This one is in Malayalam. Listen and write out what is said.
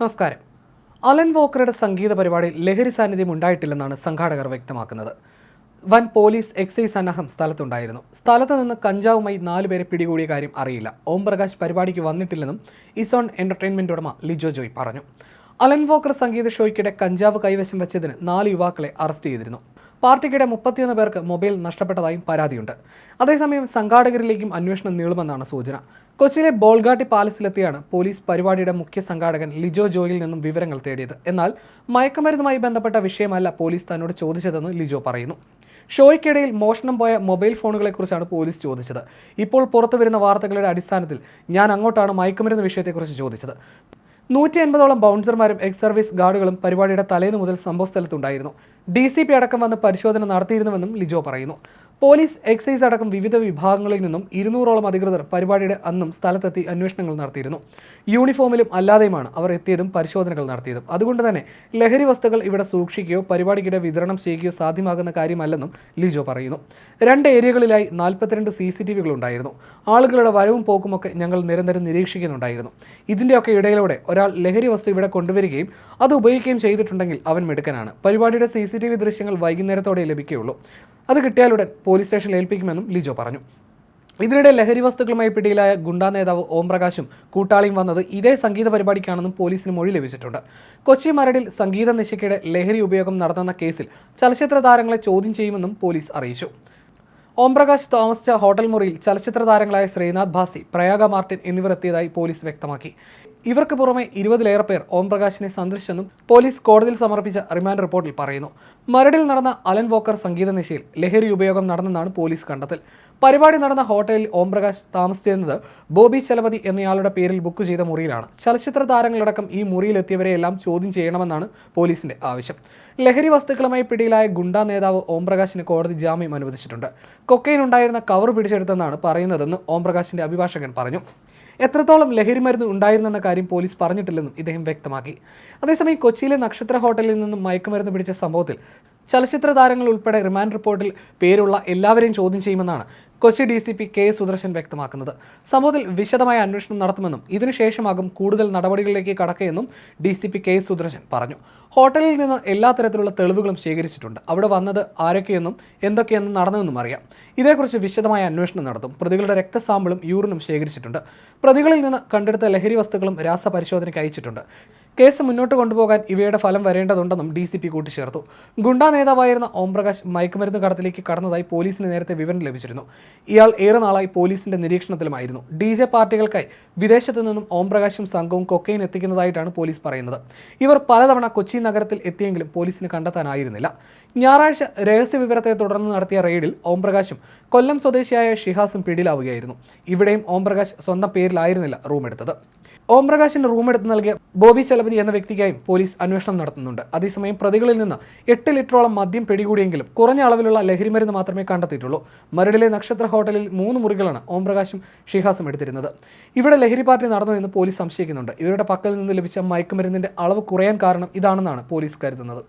നമസ്കാരം. അലൻ വോക്കറുടെ സംഗീത പരിപാടി ലഹരി സാന്നിധ്യം ഉണ്ടായിട്ടില്ലെന്നാണ് സംഘാടകർ വ്യക്തമാക്കുന്നത്. വൻ പോലീസ് എക്സൈസ് സന്നാഹം സ്ഥലത്തുണ്ടായിരുന്നു. സ്ഥലത്ത് നിന്ന് കഞ്ചാവുമായി നാലുപേരെ പിടികൂടിയ കാര്യം അറിയില്ല. ഓം പ്രകാശ് പരിപാടിക്ക് വന്നിട്ടില്ലെന്നും ഇസോൺ എന്റർടൈൻമെന്റ് ഉടമ ലിജോ ജോയ് പറഞ്ഞു. അലൻ വോക്കർ സംഗീത ഷോയ്ക്കിടെ കഞ്ചാവ് കൈവശം വെച്ചതിന് നാല് യുവാക്കളെ അറസ്റ്റ് ചെയ്തിരുന്നു. പാർട്ടിക്കിടെ മുപ്പത്തിയൊന്ന് പേർക്ക് മൊബൈൽ നഷ്ടപ്പെട്ടതായും പരാതിയുണ്ട്. അതേസമയം സംഘാടകരിലേക്കും അന്വേഷണം നീളുമെന്നാണ് സൂചന. കൊച്ചിയിലെ ബോൾഗാട്ടി പാലസിലെത്തിയാണ് പോലീസ് പരിപാടിയുടെ മുഖ്യ സംഘാടകൻ ലിജോ ജോയിൽ നിന്നും വിവരങ്ങൾ തേടിയത്. എന്നാൽ മയക്കുമരുന്നുമായി ബന്ധപ്പെട്ട വിഷയമല്ല പോലീസ് തന്നോട് ചോദിച്ചതെന്ന് ലിജോ പറയുന്നു. ഷോയ്ക്കിടയിൽ മോഷണം പോയ മൊബൈൽ ഫോണുകളെക്കുറിച്ചാണ് പോലീസ് ചോദിച്ചത്. ഇപ്പോൾ പുറത്തു വരുന്ന വാർത്തകളുടെ അടിസ്ഥാനത്തിൽ ഞാൻ അങ്ങോട്ടാണ് മയക്കുമരുന്ന് വിഷയത്തെക്കുറിച്ച് ചോദിച്ചത്. നൂറ്റി എൺപതോളം ബൗൺസർമാരും എക്സ് സർവീസ് ഗാർഡുകളും പരിപാടിയുടെ തലേന്ന് മുതൽ സംഭവസ്ഥലത്തുണ്ടായിരുന്നു. ഡി സി പി അടക്കം വന്ന് പരിശോധന നടത്തിയിരുന്നുവെന്നും ലിജോ പറയുന്നു. പോലീസ് എക്സൈസ് അടക്കം വിവിധ വിഭാഗങ്ങളിൽ നിന്നും ഇരുന്നൂറോളം അധികൃതർ പരിപാടിയുടെ അന്നും സ്ഥലത്തെത്തി അന്വേഷണങ്ങൾ നടത്തിയിരുന്നു. യൂണിഫോമിലും അല്ലാതെയുമാണ് അവർ എത്തിയതും പരിശോധനകൾ നടത്തിയതും. അതുകൊണ്ട് തന്നെ ലഹരി വസ്തുക്കൾ ഇവിടെ സൂക്ഷിക്കുകയോ പരിപാടിക്കിടെ വിതരണം ചെയ്യുകയോ സാധ്യമാകുന്ന കാര്യമല്ലെന്നും ലിജോ പറയുന്നു. രണ്ട് ഏരിയകളിലായി നാൽപ്പത്തിരണ്ട് സി സി ടി വികൾ ഉണ്ടായിരുന്നു. ആളുകളുടെ വരവും പോക്കുമൊക്കെ ഞങ്ങൾ നിരന്തരം നിരീക്ഷിക്കുന്നുണ്ടായിരുന്നു. ഇതിന്റെയൊക്കെ ഇടയിലൂടെ ഒരാൾ ലഹരി വസ്തു ഇവിടെ കൊണ്ടുവരികയും അത് ഉപയോഗിക്കുകയും ചെയ്തിട്ടുണ്ടെങ്കിൽ അവൻ മിടുക്കനാണ്. പരിപാടിയുടെ സി സി ടി വി ദൃശ്യങ്ങൾ വൈകുന്നേരത്തോടെ ലഭിക്കുകയുള്ളൂ. അത് കിട്ടിയാലുടൻ പോലീസ് സ്റ്റേഷനിൽ ഏൽപ്പിക്കുമെന്നും ലിജോ പറഞ്ഞു. ഇതിനിടെ ലഹരി വസ്തുക്കളുമായി പിടിയിലായ ഗുണ്ടാ നേതാവ് ഓം പ്രകാശും കൂട്ടാളിയും വന്നത് ഇതേ സംഗീത പരിപാടിക്കാണെന്നും പോലീസിന് മൊഴി ലഭിച്ചിട്ടുണ്ട്. കൊച്ചി മരടിൽ സംഗീത നിശയ്ക്കിടെ ലഹരി ഉപയോഗം നടന്നെന്ന കേസിൽ ചലച്ചിത്ര താരങ്ങളെ ചോദ്യം ചെയ്യുമെന്നും പോലീസ് അറിയിച്ചു. ഓംപ്രകാശ് താമസിച്ച ഹോട്ടൽ മുറിയിൽ ചലച്ചിത്ര താരങ്ങളായ ശ്രീനാഥ് ഭാസി പ്രയാഗ മാർട്ടിൻ എന്നിവർ എത്തിയതായി പോലീസ് വ്യക്തമാക്കി. ഇവർക്ക് പുറമെ ഇരുപതിലേറെ പേർ ഓംപ്രകാശിനെ സന്ദർശിച്ചെന്നും പോലീസ് കോടതിയിൽ സമർപ്പിച്ച റിമാൻഡ് റിപ്പോർട്ടിൽ പറയുന്നു. മരടിൽ നടന്ന അലൻ വോക്കർ സംഗീത നിശയിൽ ലഹരി ഉപയോഗം നടന്നെന്നാണ് പോലീസ് കണ്ടെത്തൽ. പരിപാടി നടന്ന ഹോട്ടലിൽ ഓംപ്രകാശ് താമസിച്ചിരുന്നത് ബോബി ചലപതി എന്നയാളുടെ പേരിൽ ബുക്ക് ചെയ്ത മുറിയിലാണ്. ചലച്ചിത്ര താരങ്ങളടക്കം ഈ മുറിയിലെത്തിയവരെയെല്ലാം ചോദ്യം ചെയ്യണമെന്നാണ് പോലീസിന്റെ ആവശ്യം. ലഹരി വസ്തുക്കളുമായി പിടിയിലായ ഗുണ്ടാ നേതാവ് ഓംപ്രകാശിന് കോടതി ജാമ്യം അനുവദിച്ചിട്ടുണ്ട്. കൊക്കൈൻ ഉണ്ടായിരുന്ന കവർ പിടിച്ചെടുത്തെന്നാണ് പറയുന്നതെന്ന് ഓംപ്രകാശിന്റെ അഭിഭാഷകൻ പറഞ്ഞു. എത്രത്തോളം ലഹരി മരുന്ന് ഉണ്ടായിരുന്നെന്ന കാര്യം പോലീസ് പറഞ്ഞിട്ടില്ലെന്നും ഇദ്ദേഹം വ്യക്തമാക്കി. അതേസമയം കൊച്ചിയിലെ നക്ഷത്ര ഹോട്ടലിൽ നിന്നും മയക്കുമരുന്ന് പിടിച്ച സംഭവത്തിൽ ചലച്ചിത്ര താരങ്ങൾ ഉൾപ്പെടെ റിമാൻഡ് റിപ്പോർട്ടിൽ പേരുള്ള എല്ലാവരെയും ചോദ്യം ചെയ്യുമെന്നാണ് Kochi D C P K Sudarshan വ്യക്തമാക്കുന്നത്. സംഭവത്തിൽ വിശദമായ അന്വേഷണം നടത്തുമെന്നും ഇതിനുശേഷമാകും കൂടുതൽ നടപടികളിലേക്ക് കടക്കുകയെന്നും D C P K Sudarshan പറഞ്ഞു. ഹോട്ടലിൽ നിന്ന് എല്ലാ തരത്തിലുള്ള തെളിവുകളും ശേഖരിച്ചിട്ടുണ്ട്. അവിടെ വന്നത് ആരൊക്കെയെന്നും എന്തൊക്കെയെന്നും നടന്നതെന്നും അറിയാം. ഇതേക്കുറിച്ച് വിശദമായ അന്വേഷണം നടത്തും. പ്രതികളുടെ രക്തസാമ്പിളും യൂറിനും ശേഖരിച്ചിട്ടുണ്ട്. പ്രതികളിൽ നിന്ന് കണ്ടെടുത്ത ലഹരി വസ്തുക്കളും രാസപരിശോധനയ്ക്ക് അയച്ചിട്ടുണ്ട്. കേസ് മുന്നോട്ട് കൊണ്ടുപോകാൻ ഇവയുടെ ഫലം വരേണ്ടതുണ്ടെന്നും ഡി സി പി കൂട്ടിച്ചേർത്തു. ഗുണ്ടാ നേതാവായിരുന്ന ഓംപ്രകാശ് മയക്കുമരുന്ന് കടത്തിലേക്ക് കടന്നതായി പോലീസിന് നേരത്തെ വിവരം ലഭിച്ചിരുന്നു. ഇയാൾ ഏറെ നാളായി പോലീസിന്റെ നിരീക്ഷണത്തിലുമായിരുന്നു. ഡി ജെ പാർട്ടികൾക്കായി വിദേശത്തു നിന്നും ഓംപ്രകാശും സംഘവും കൊക്കൈൻ എത്തിക്കുന്നതായിട്ടാണ് പോലീസ് പറയുന്നത്. ഇവർ പലതവണ കൊച്ചി നഗരത്തിൽ എത്തിയെങ്കിലും പോലീസിന് കണ്ടെത്താനായിരുന്നില്ല. ഞായറാഴ്ച രഹസ്യ വിവരത്തെ തുടർന്ന് നടത്തിയ റെയ്ഡിൽ ഓംപ്രകാശും കൊല്ലം സ്വദേശിയായ ഷിഹാസും പിടിയിലാവുകയായിരുന്നു. ഇവിടെയും ഓംപ്രകാശ് സ്വന്തം പേരിലായിരുന്നില്ല റൂം എടുത്തത് ഓംപ്രകാശിന് റൂം എടുത്ത് നൽകിയ ബോബി ചലപതി എന്ന വ്യക്തിക്കായും പോലീസ് അന്വേഷണം നടത്തുന്നുണ്ട്. അതേസമയം പ്രതികളിൽ നിന്ന് എട്ട് ലിറ്ററോളം മദ്യം പിടികൂടിയെങ്കിലും കുറഞ്ഞ അളവിലുള്ള ലഹരിമരുന്ന് മാത്രമേ കണ്ടെത്തിയിട്ടുള്ളൂ. മരടിലെ നക്ഷത്ര ഹോട്ടലിൽ മൂന്ന് മുറികളാണ് ഓം പ്രകാശും ഷിഹാസും എടുത്തിരുന്നത്. ഇവിടെ ലഹരി പാർട്ടി നടന്നു എന്ന് പോലീസ് സംശയിക്കുന്നുണ്ട്. ഇവരുടെ പക്കൽ നിന്ന് ലഭിച്ച മയക്കുമരുന്നിന്റെ അളവ് കുറയാൻ കാരണം ഇതാണെന്നാണ് പോലീസ് കരുതുന്നത്.